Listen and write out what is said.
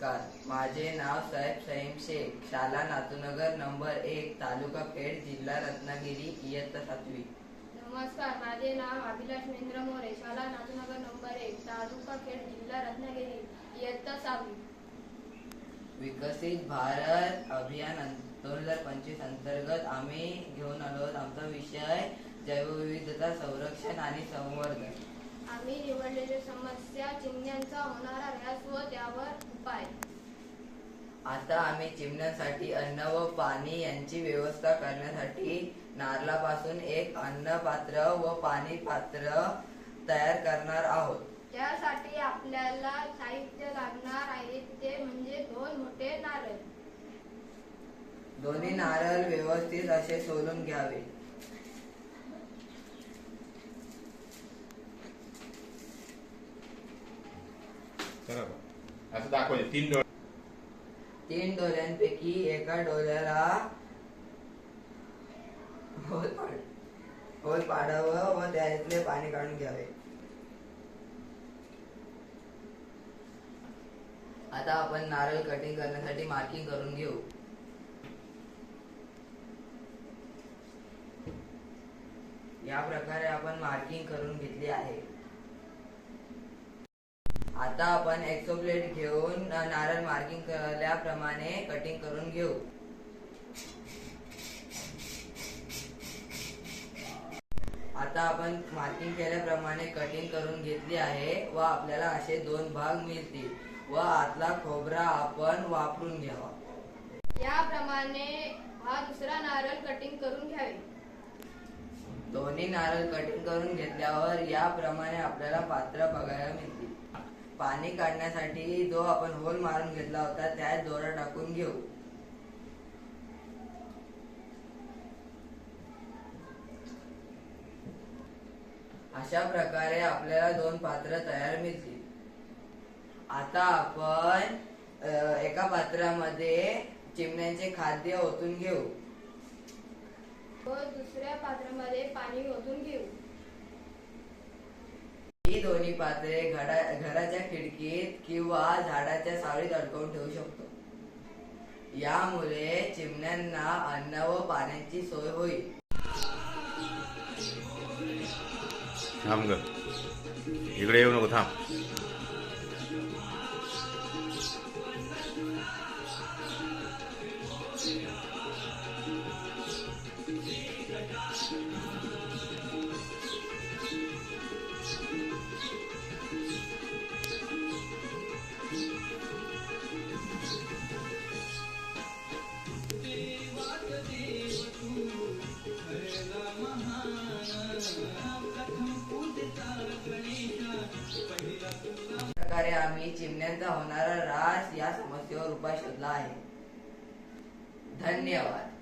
नमस्कार. माझे नाव साहेब सईम शेख. शाला नातूनगर नंबर एक तालुका पेठ जिल्हा रत्नागिरी इयत्ता सातवी. नमस्कार. माझे नाव अभिलाष महेंद्र मोरे. शाळा नाथनगर नंबर एक तालुका खेड जिल्हा रत्नागिरी इयत्ता सहावी विकसित भारत अभियान दोन हजार पंचवीस अंतर्गत आम्ही घेऊन आलो आमचा विषय जैवविविधता संरक्षण आणि संवर्धन. आम्ही निवडलेली समस्या चिमण्यांचा होणारा ऱ्हास व त्यावर उपाय. आता आम्ही चिमण्यांसाठी अन्न व पाणी यांची व्यवस्था करण्यासाठी नारळापासून एक अन्न पात्र व पाणी पात्र तयार करणार आहोत. त्यासाठी आपल्याला साहित्य लागणार आहे ते म्हणजे दोन मोठे नारळ. दोन्ही नारळ व्यवस्थित असे सोलून घ्यावे. असं दाखवले तीन डोळे तीन डोळ्यांपैकी एका डोळ्याला होल पाड होल पाडावं व त्यातले पाणी काढून घ्यावे. आता आपण नारळ कटिंग करण्यासाठी मार्किंग करून घेऊ. या प्रकारे आपण मार्किंग करून घेतली आहे. आता आपण एक्सोप्लेट घेऊन अ, नारळ मार्किंग केल्याप्रमाणे कटिंग करून घेऊ. आता आपण मार्किंग केल्याप्रमाणे कटिंग करून घेतली आहे व आपल्याला असे दोन भाग मिळतील. व आतला खोबरा आपण वापरून घ्यावा. याप्रमाणे हा दुसरा नारळ कटिंग करून घ्यावे. दोन्ही नारळ कटिंग करून घेतल्यावर याप्रमाणे आपल्याला पात्र बघायला मिळतील. पाणी काढण्यासाठी जो आपण होल मारून घेतला होता त्यात दोरा टाकून घेऊ. अशा प्रकारे आपल्याला दोन पात्र तयार मिळतील. आता आपण एका पात्रामध्ये चिमण्यांचे खाद्य ओतून घेऊ. व दुसऱ्या पात्रामध्ये पाणी ओतून घेऊ. ही दोन्ही पात्रे घराच्या खिडकीत किंवा झाडाच्या सावळीत अडकवून ठेवू शकतो. यामुळे चिमण्यांना अन्न व पाण्याची सोय होईल. थांब ग. इकडे येऊ नको थांब. प्रकारे आम्ही चिमण्यांचा होणारा रास या समस्येवर उपाय शोधला आहे. धन्यवाद.